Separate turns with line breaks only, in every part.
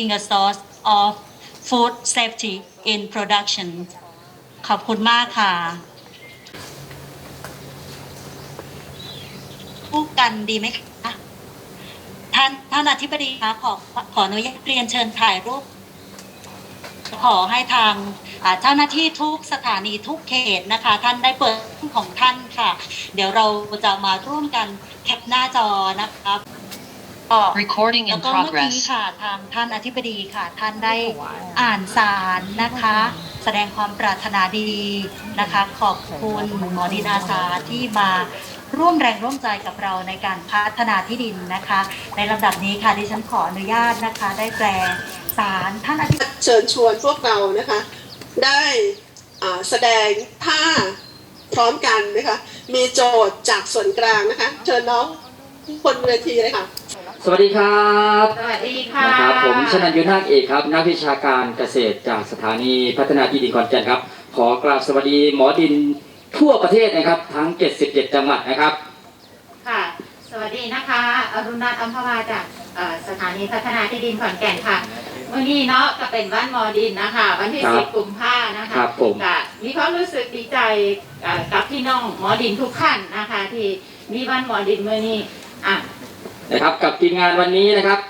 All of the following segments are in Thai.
being a source of food safety in production ขอบคุณมากค่ะพูดกันดีไหมคะท่านท่านอธิบดีคะขอขออนุญาตเรียนเชิญถ่ายรูป ขอให้ทางเจ้าหน้าที่ทุกสถานีทุกเขตนะคะ ท่านได้เปิดของท่านค่ะ เดี๋ยวเราจะมาร่วมกันแคปหน้าจอนะคะก็
Recording
แล้
in
วก็เมื่อกี้
progress.
ค่ะทางท่านอธิบดีค่ะ ท่านได้อ่านสารนะคะ แสดงความปรารถนาดีนะคะ ขอบคุณหมอดินอาสาที่มาร่วมแรงร่วมใจกับเราในการพัฒนาที่ดินนะคะ ในลำดับนี้ค่ะดิฉันขออนุญาตนะคะ ได้แปลสารท่านอธิบดี
เชิญชวนพวกเรานะคะ ได้อ่าแสดงท่าพร้อมกันนะคะ มีโจทย์จากส่วนกลางนะคะ เชิญน้องคนเวทีเลยค่ะ
สวัสดีครับ
สวัสดีค่ะ
นะครับผมชนันยุนาคเอกครับ นักวิชาการเกษตรจากสถานีพัฒนาที่ดินขอนแก่นครับ ขอกราบสวัสดีหมอดินทั่วประเทศนะครับ ทั้ง 77 จังหวัดนะครับ
ค่ะ สวัสดีนะคะ อรุณรัตน์อัมพวาจากเอ่อสถานีพัฒนาที่ดินขอนแก่นค่ะวันนี้เนาะก็เป็นวันมอดินนะคะ วันที่
ครับ
สิบกุมภานะคะ
ครับผม
ก็มีความรู้สึกดีใจเอ่อกับพี่น้องหมอดินทุกท่านนะคะ ที่มีวันหมอดินเมื่อนี้อะ
นะครับ กับทีมงานวันนี้นะครับ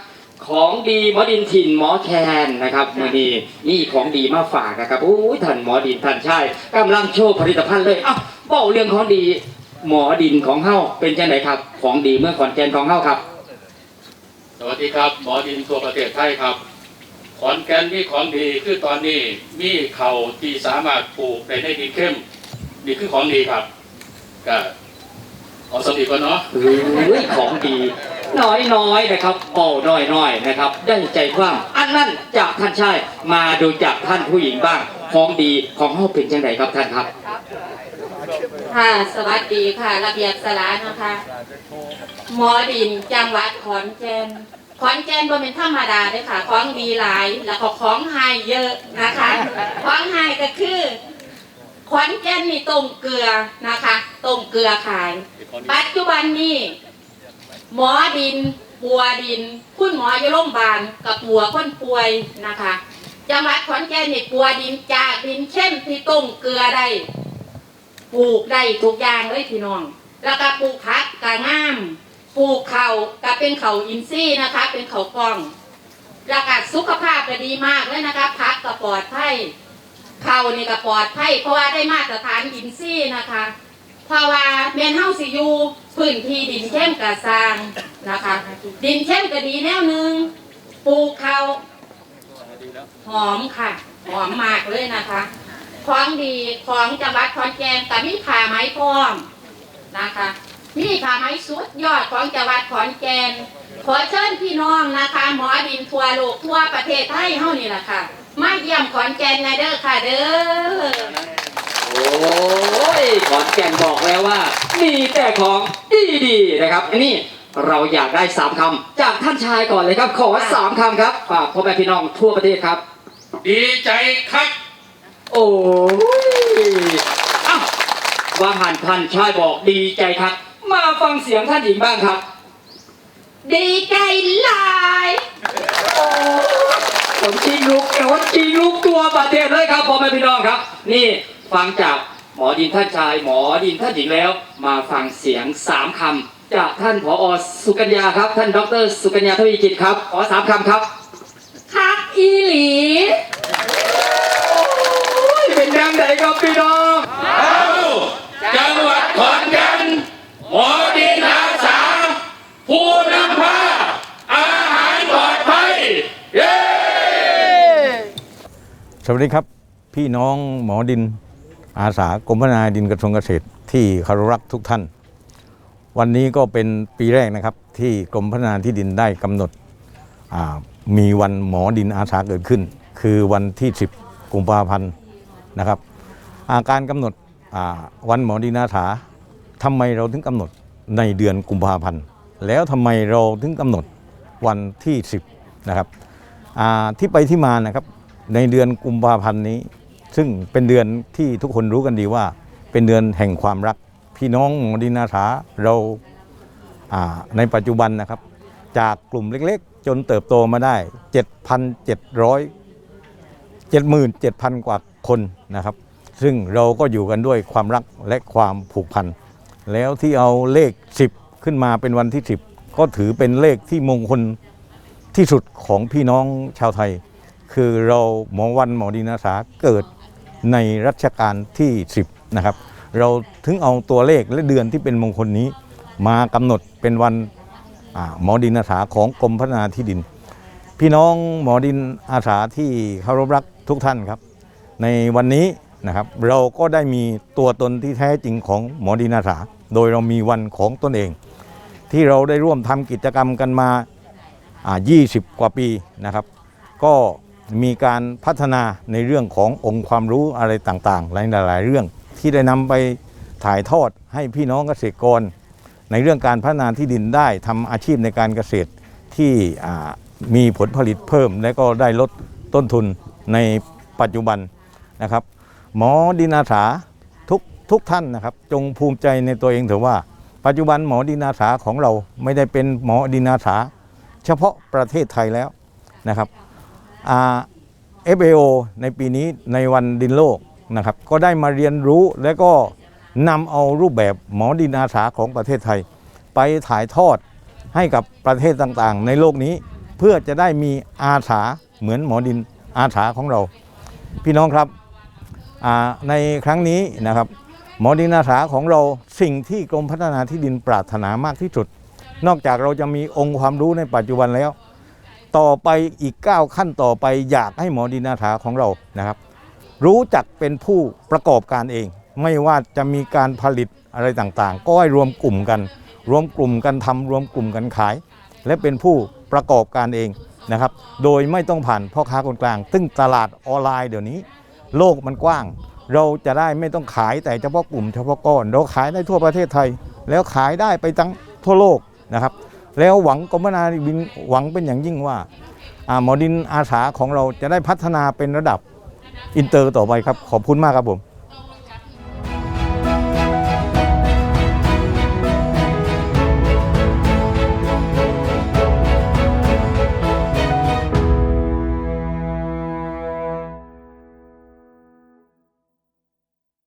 ของดีหมอดินถิ่นหมอแคนนะครับมือนี้นี่ของดีมาฝากนะครับโอ้ยท่านหมอดินท่านใช่กำลังโชว์ผลิตภัณฑ์เลยเอ้าบอกเรื่องของดีหมอดินของเฮ้าเป็นจังไหนครับ ของดีเมื่อขอนแก่นของเฮ้าครับ
สวัสดีครับ หมอดินทั่วประเทศไทยครับ ขอนแก่นมีของดีคือตอนนี้มีเข่าวที่สามารถปลูกในในดินเข้มนี่คือของดีครับก็เอาสติก่อนเนาะ
เฮ้ยของดี น้อยน้อยนะครับเบาน้อยน้อยนะครับ ได้ใจกว้างอันนั้นจากท่านชายมาดูจากท่านผู้หญิงบ้าง ของดีของเฮาเป็นจังไดครับท่านครับ
ค่ะสวัสดีค่ะ ระเบียบสลานะคะ หมอดินจังหวัดขอนแก่นขอนแก่นบ่เป็นธรรมดาเลยค่ะของดีหลายแล้วก็ของไฮเยอะนะคะของไฮก็คือขอนแก่นนี่ต้มเกลือนะคะต้มเกลือขาย ปัจจุบันนี้ หมอดิน ปัวดิน คุณหมออยู่โรงพยาบาลกับปัวคนป่วยนะคะ จังหวัดขอนแก่นนี่ปัวดินจากดินเข้มที่ต้มเกลือได้ปลูกได้ทุกอย่างเลยพี่น้อง แล้วก็ปลูกผักกะงาม ปลูกเขาวก็เป็นเขาอินทรีย์นะคะ เป็นเขากล้อง แล้วก็สุขภาพก็ดีมากเลยนะคะผักก็ปลอดภัยเขานี่ก็ปลอดภัยเพราะว่าได้มาตรฐานอินทรีย์นะคะ เพราะว่าแมนเฮาสิอยู่พื้นที่ดินเข้มกะสร้างนะคะ ดินเข้มก็ดีแนวหนึงปลูกเขาวหอมค่ะ หอมมากเลยนะคะของดีของจังหวัดขอนแก่นแต่มีผ้าไหมพร้อมนะคะมีผ้าไหมสุดยอดของจังหวัดขอนแก่นขอเชิญพี่น้องนะคะ หมอดินทั่วโลกทั่วประเทศไทยเฮานี่แหละค่ะ มาเยี่ยมขอนแก่นในเด้อค่ะเด้อ
โอ้ยขอนแก่นบอกแล้วว่า มีแต่ของดีๆนะครับอันนี้เราอยากได้สามคำจากท่านชายก่อนเลยครับ ขอสามคำครับฝากพ่อแม่พี่น้องทั่วประเทศครับ
ดีใจครับ
โอ้ยอ้าววางหันท่านชายบอกดีใจครับ มาฟังเสียงท่านหญิงบ้างครับ
ดีใจหลาย
ผมจริงลุกแต่ว่าจริงลุกตัวประเทศเลยครับพ่อแม่พี่น้องครับ นี่ ฟังจากหมอดินท่านชาย หมอดินท่านหญิงแล้ว มาฟังเสียงสามคำจากท่านผอสุกัญญาครับ ท่านดร สุกัญญาทวีกิจครับ ขอสามคำครับ
คักอีหลี
โอ้ยเป็นยังไงครับพี่น้อง
เอาจังหวัดขอนแก่นหมอดินอาสาผู้นำพาอาหารปลอดภัยเย้
สวัสดีครับ พี่น้องหมอดิน อาสากรมพัฒนาดินกระทรวงเกษตรที่คารพรักทุกท่าน วันนี้ก็เป็นปีแรกนะครับที่กรมพัฒนาที่ดินได้กำหนดมีวันหมอดินอาสาเกิดขึ้น คือวันที่ 10 กุมภาพันธ์นะครับาการกำหนดวันหมอดินอาสาทำไมเราถึงกำหนดในเดือนกุมภาพันธ์แล้วทำไมเราถึงกำหนดวันที่ 10นะครับที่ไปที่มานะครับในเดือนกุมภาพันธ์นี้ ซึ่งเป็นเดือนที่ทุกคนรู้กันดีว่า เป็นเดือนแห่งความรัก พี่น้องดินาสาเราาในปัจจุบันนะครับ จากกลุ่มเล็กๆ จนเติบโตมาได้ 7,700 77,000 กว่าคนนะครับ ซึ่งเราก็อยู่กันด้วยความรักและความผูกพัน แล้วที่เอาเลข 10 ขึ้นมาเป็นวันที่ 10 ก็ถือเป็นเลขที่มงคลที่สุดของพี่น้องชาวไทย คือเราหมอวันหมอดีนาสาเกิด ในรัชกาลที่ 10 นะครับ เราถึงเอาตัวเลขและเดือนที่เป็นมงคลนี้ มากำหนดเป็นวันหมอดินอาสาของกรมพัฒนาที่ดิน พี่น้องหมอดินอาสาที่เคารพรักทุกท่านครับ ในวันนี้นะครับเราก็ได้มีตัวตนที่แท้จริงของหมอดินอาสา โดยเรามีวันของตนเอง ที่เราได้ร่วมทำกิจกรรมกันมาา20 กว่าปีนะครับ ก็ มีการพัฒนาในเรื่องขององค์ความรู้อะไรต่างๆ หลายๆเรื่องที่ได้นำไปถ่ายทอดให้พี่น้องเกษตรกร ในเรื่องการพัฒนาที่ดินได้ทำอาชีพในการเกษตรที่มีผลผลิตเพิ่ม และก็ได้ลดต้นทุนในปัจจุบันนะครับ หมอดินาสาทุกทุกท่านนะครับ จงภูมิใจในตัวเองเถอะว่า ปัจจุบันหมอดินาสาของเราไม่ได้เป็นหมอดินาสาเฉพาะประเทศไทยแล้วนะครับ FAO ในปีนี้ในวันดินโลกนะครับก็ได้มาเรียนรู้และก็นำเอารูปแบบหมอดินอาสาของประเทศไทย ไปถ่ายทอดให้กับประเทศต่างๆ ในโลกนี้เพื่อจะได้มีอาสาเหมือนหมอดินอาสาของเรา พี่น้องครับในครั้งนี้นะครับ หมอดินอาสาของเราสิ่งที่กรมพัฒนาที่ดินปรารถนามากที่สุด นอกจากเราจะมีองค์ความรู้ในปัจจุบันแล้ว ต่อไปอีก 9 ขั้นต่อไปอยากให้หมอดินาสาของเรานะครับ รู้จักเป็นผู้ประกอบการเอง ไม่ว่าจะมีการผลิตอะไรต่างๆ ก็ให้รวมกลุ่มกัน รวมกลุ่มกันทำรวมกลุ่มกันขาย และเป็นผู้ประกอบการเองนะครับ โดยไม่ต้องผ่านพ่อค้าคนกลาง ซึ่งตลาดออนไลน์เดี๋ยวนี้ โลกมันกว้าง เราจะได้ไม่ต้องขายแต่เฉพาะกลุ่มเฉพาะก้อน เราขายได้ทั่วประเทศไทย แล้วขายได้ไปทั้งทั่วโลกนะครับ แล้วหวังกรมนาดินหวังเป็นอย่างยิ่งว่าหมอดินอาสาของเราจะได้พัฒนาเป็นระดับอินเตอร์ต่อไปครับ ขอบคุณมากครับผม